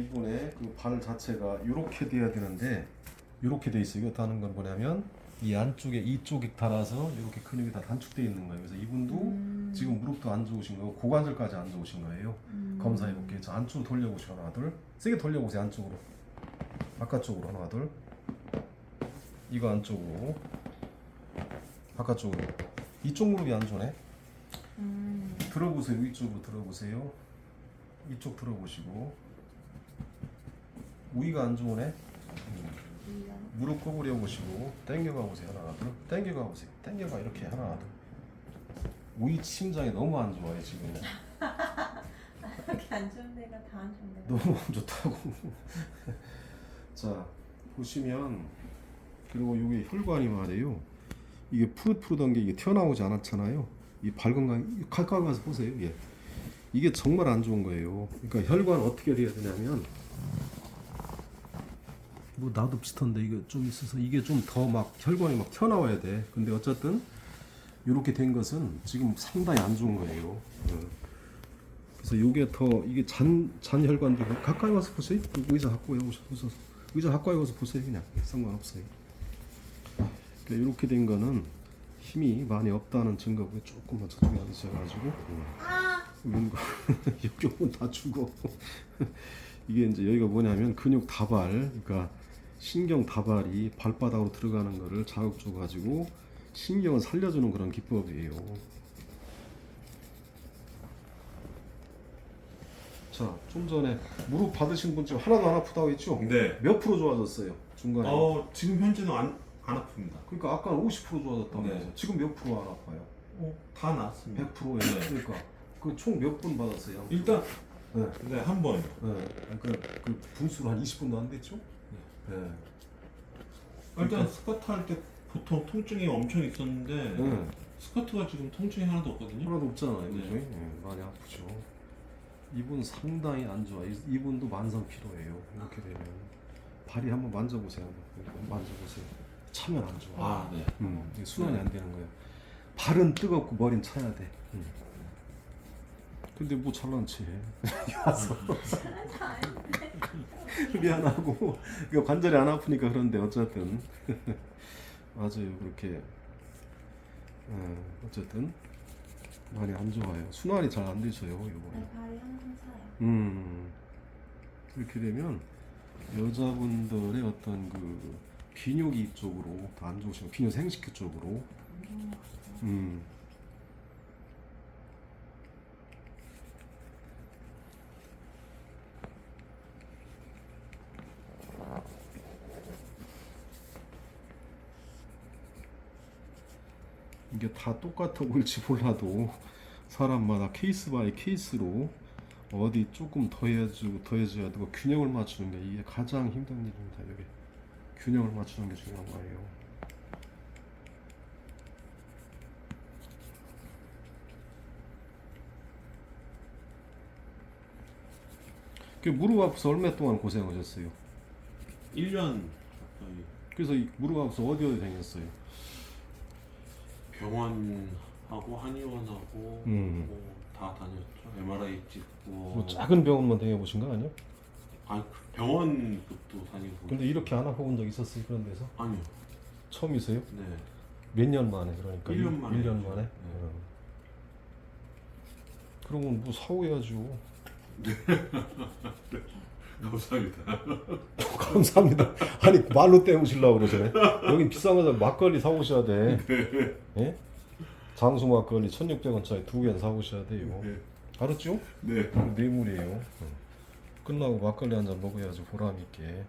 이분의 그 발 자체가 이렇게 돼야 되는데 이렇게 돼 있어요. 이거 하는 건 뭐냐면 이 안쪽에 이쪽이 달아서 이렇게 근육이 다 단축돼 있는 거예요. 그래서 이분도 음. 지금 무릎도 안 좋으신 거고 고관절까지 안 좋으신 거예요. 음. 검사해 볼게요. 자 안쪽으로 돌려보시고 하나 둘 세게 돌려보세요 안쪽으로 바깥쪽으로 하나 둘 이거 안쪽으로 바깥쪽으로 이쪽 무릎이 안 좋네. 음. 들어보세요. 이쪽으로 들어보세요. 이쪽 들어보시고 우위가 안 좋으네. 무릎 구부려 보시고 당겨가 보세요. 하나 둘. 당겨가 보세요. 당겨가 이렇게 하나 둘. 우위 심장이 너무 안 좋아요 지금. 이렇게 안 좋은 데가 다 안 좋은 데가. 너무 안 좋다고. 자 보시면 그리고 이게 혈관이 말이에요. 이게 푸릇푸릇한 게 이게 튀어나오지 않았잖아요. 이 발건강 가까이 가서 보세요. 예. 이게 정말 안 좋은 거예요. 그러니까 혈관 어떻게 돼야 되냐면 뭐 나도 비슷한데 이게 좀 있어서 이게 좀 더 막 혈관이 막 튀어나와야 돼. 근데 어쨌든 이렇게 된 것은 지금 상당히 안 좋은 거예요. 어. 그래서 이게 더 이게 잔 잔혈관도 가까이 와서 보세요. 그 의자 갖고 오셔서 의자 가까이 와서 보세요. 그냥 상관없어요. 이렇게 된 거는 힘이 많이 없다는 증거고요. 조금만 저쪽에 앉으셔가지고 이건 여기 오면 다 죽어. 이게 이제 여기가 뭐냐면 근육 다발, 그러니까 신경 다발이 발바닥으로 들어가는 거를 자극 줘가지고 신경을 살려주는 그런 기법이에요. 자, 좀 전에 무릎 받으신 분 지금 하나도 안 아프다고 했죠? 네. 몇 프로 좋아졌어요? 중간에. 어 지금 현재는 안, 안 아픕니다. 그러니까 아까는 50% 좋아졌다고 네. 해서 지금 몇 프로 안 아파요? 어, 다 나았습니다. 100%예요. 그러니까 그 총 몇 분 받았어요? 일단 네. 네, 한 번. 네. 그러니까 그 분수로 한 20분도 안 됐죠? 네. 일단 스쿼트 할 때 보통 통증이 엄청 있었는데 네. 스쿼트가 지금 통증이 하나도 없거든요. 하나도 없잖아요. 네. 그죠? 네. 많이 아프죠. 이분 상당히 안 좋아. 이- 이분도 만성 피로예요. 이렇게 되면 발이 한번 만져보세요. 한번 만져보세요. 차면 안 좋아. 아, 네. 음, 이게 순환이 안 되는 거예요. 발은 뜨겁고 머리는 차야 돼. 음. 근데 뭐 잘난 체 해. 와서 미안하고 이거 관절이 안 아프니까 그런데 어쨌든 맞아요 그렇게 어, 어쨌든 많이 안 좋아요. 순환이 잘 안 되셔요 이거. 네, 발이 항상 차요. 음 이렇게 되면 여자분들의 어떤 그 비뇨기 쪽으로 더안 좋으시고 비뇨 생식기 쪽으로 음 이게 다 똑같아 보일지 몰라도 사람마다 케이스 바이 케이스로 어디 조금 더 해주고 더 해줘야 되고 균형을 맞추는 게 이게 가장 힘든 일입니다. 여기 균형을 맞추는 게 중요한 거예요. 그 무릎 아파서 얼마 동안 고생하셨어요? 1년 가까이 그래서 이 무릎 아파서 어디 어디 다녔어요? 병원하고 한의원하고 음. 뭐 다 다녔죠. MRI 찍고. 뭐 작은 병원만 다녀보신 거 아니요? 아니 그 병원 것도 다니고. 근데 이렇게 안 아파본 적 있었어요 그런 데서? 아니요. 처음이세요? 네. 몇 년 만에 그러니까 일년 만에. 1년 만에? 네. 어. 그러면 뭐 사오야죠 감사합니다. 감사합니다 아니 말로 때우시려고 그러시네 여기 비싼 거다 막걸리 사오셔야 돼 예? 장수 막걸리 1600원짜리 두 개는 사오셔야 돼요 네. 알았죠? 네. 뇌물이에요 어. 끝나고 막걸리 한 잔 먹어야지 보람 있게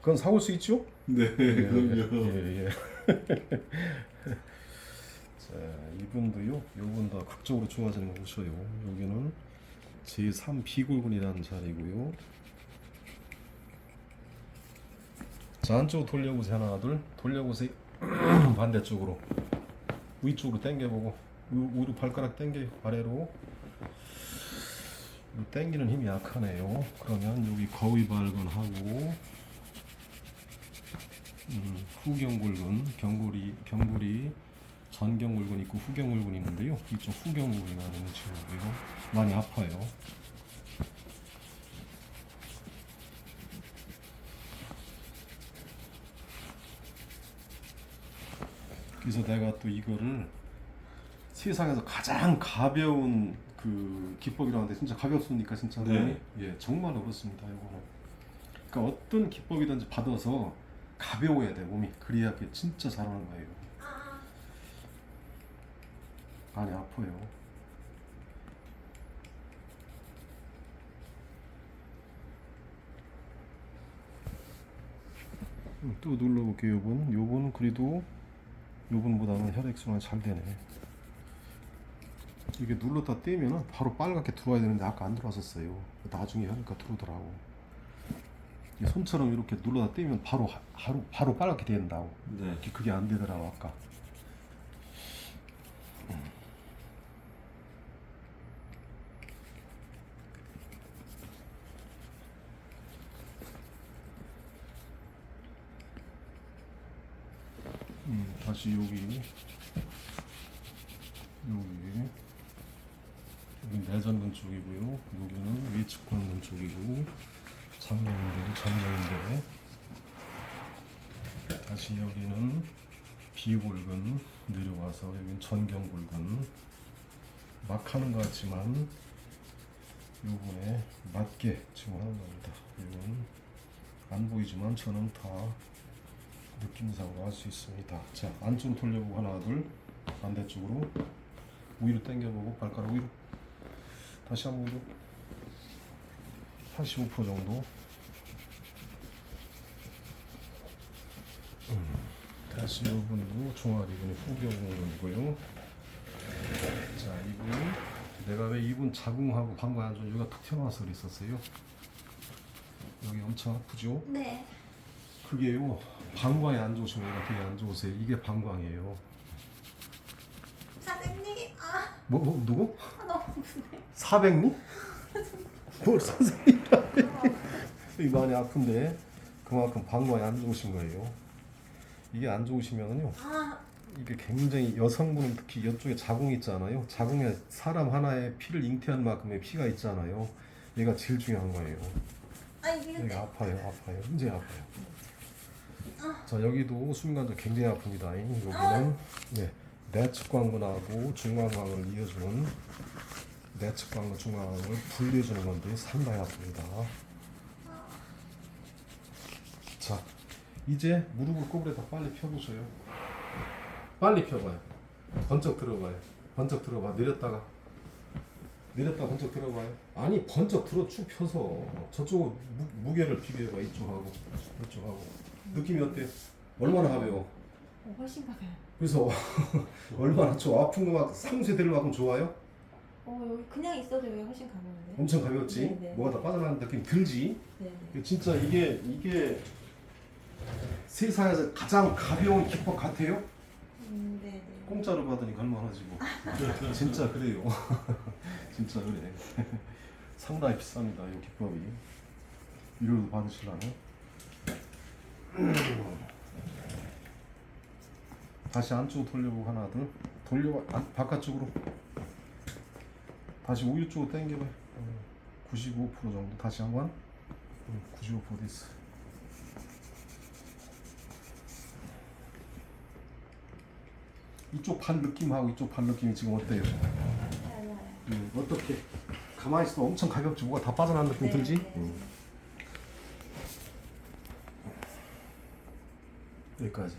그건 사올 수 있죠? 네. 예, 그럼요. 예, 예. 자, 이분도요. 요분도 극적으로 좋아지는 거 보셔요. 여기는 제3 비골근이라는 자리고요. 자, 안쪽으로 돌려보세요. 하나, 둘. 돌려보세요. 반대쪽으로. 위쪽으로 당겨보고. 우- 우리 발가락 당겨요. 아래로. 이 당기는 힘이 약하네요. 그러면 여기 거위 발근하고 음, 후경골근, 경골이 경골이 전경 물건 있고 후경 물건 있는데요. 이쪽 후경 물건이 많은 친구고요. 많이 아파요. 그래서 내가 또 이거를 세상에서 가장 가벼운 그 기법이라는데 진짜 가볍습니까 진짜 네. 예 정말 어렵습니다 이거는 그러니까 어떤 기법이든지 받아서 가벼워야 돼 몸이 그래야 그게 진짜 잘하는 거예요 아, 많이 아파요. 음, 또 눌러볼게요 요번. 요번 그래도 요번보다는 혈액순환 잘 되네. 이게 눌렀다 떼면은 바로 빨갛게 들어와야 되는데 아까 안 들어왔었어요. 나중에 하니까 들어오더라고. 이 손처럼 이렇게 눌러다 떼면 바로 하- 바로 바로 빨갛게 된다고. 네. 그게 안 되더라고 아까 음, 다시 여기. 여기. 여기 내전근 쪽이고요. 여기는 위측근근 쪽이고. 장경인데 장경인데. 다시 여기는 비골근 내려와서 여기는 전경골근. 막 하는 것 같지만 요번에 맞게 지금 하는 겁니다. 이건 안 보이지만 저는 다 느낌상으로 할수 있습니다 자 안쪽으로 돌려보고 하나 둘 반대쪽으로 위로 당겨보고 발가락 위로 다시 한번 위로 85% 정도 다시 이분도 종아리분이 후경근이고요. 자 이분 내가 왜 이분 자궁하고 방광 안 좋은 여기가 툭 튀어나와서 그랬었어요. 여기 엄청 아프죠? 네. 그게요 방광이 안 좋으시면 얘가 되게 안 좋으세요. 이게 방광이에요. 사장님, 아, 뭐, 뭐 누구? 아, 너무 아프네. 400리? 뭘 선생님이라 이 많이 아픈데 그만큼 방광이 안 좋으신 거예요. 이게 안 좋으시면은요 아, 이게 굉장히 여성분은 특히 이쪽에 자궁이 있잖아요. 자궁에 사람 하나의 피를 잉태한 만큼의 피가 있잖아요. 얘가 제일 중요한 거예요. 아 이게 여기 아파요, 아파요, 굉장히 아파요. 자 여기도 수면관절 굉장히 아픕니다. 여기는 네 내측 광근하고 중간광을 이어주는 내측 광근, 중간광을 분리해주는 건데 상당히 아픕니다. 자 이제 무릎을 꼬부려다 빨리 펴보세요. 빨리 펴봐요. 번쩍 들어봐요. 번쩍 들어봐. 내렸다가 내렸다 번쩍 들어봐요. 아니 번쩍 들어 쭉 펴서 저쪽 무, 무게를 비교해봐 이쪽하고 이쪽하고 느낌이 어때? 얼마나 가벼워? 어, 훨씬 가벼요. 그래서 얼마나 좋아? 아픈 거막 될 만큼 좋아요? 어 여기 그냥 있어도 여기 훨씬 가벼운데. 엄청 가볍지? 네, 네. 뭐가 다 빠져나가는 느낌 들지? 네. 이게 진짜 이게 이게 세상에서 가장 가벼운 기법 같아요? 음, 네, 네. 공짜로 받으니까 할만하지 뭐. 진짜 그래요. 진짜 그래. 상당히 비쌉니다. 이 기법이. 유료도 받으시려면. 다시 안쪽으로 돌려보고 하나 둘. 돌려봐. 안, 바깥쪽으로. 다시 우유 쪽으로 당겨봐. 95% 정도. 다시 한 번. 95% 됐어. 이쪽 발 느낌하고 이쪽 발 느낌이 지금 어때요? 음, 어떻게? 가만히 있어도 엄청 가볍지 뭐가 다 빠져나가는 느낌 네, 들지? 네. 음. 여기까지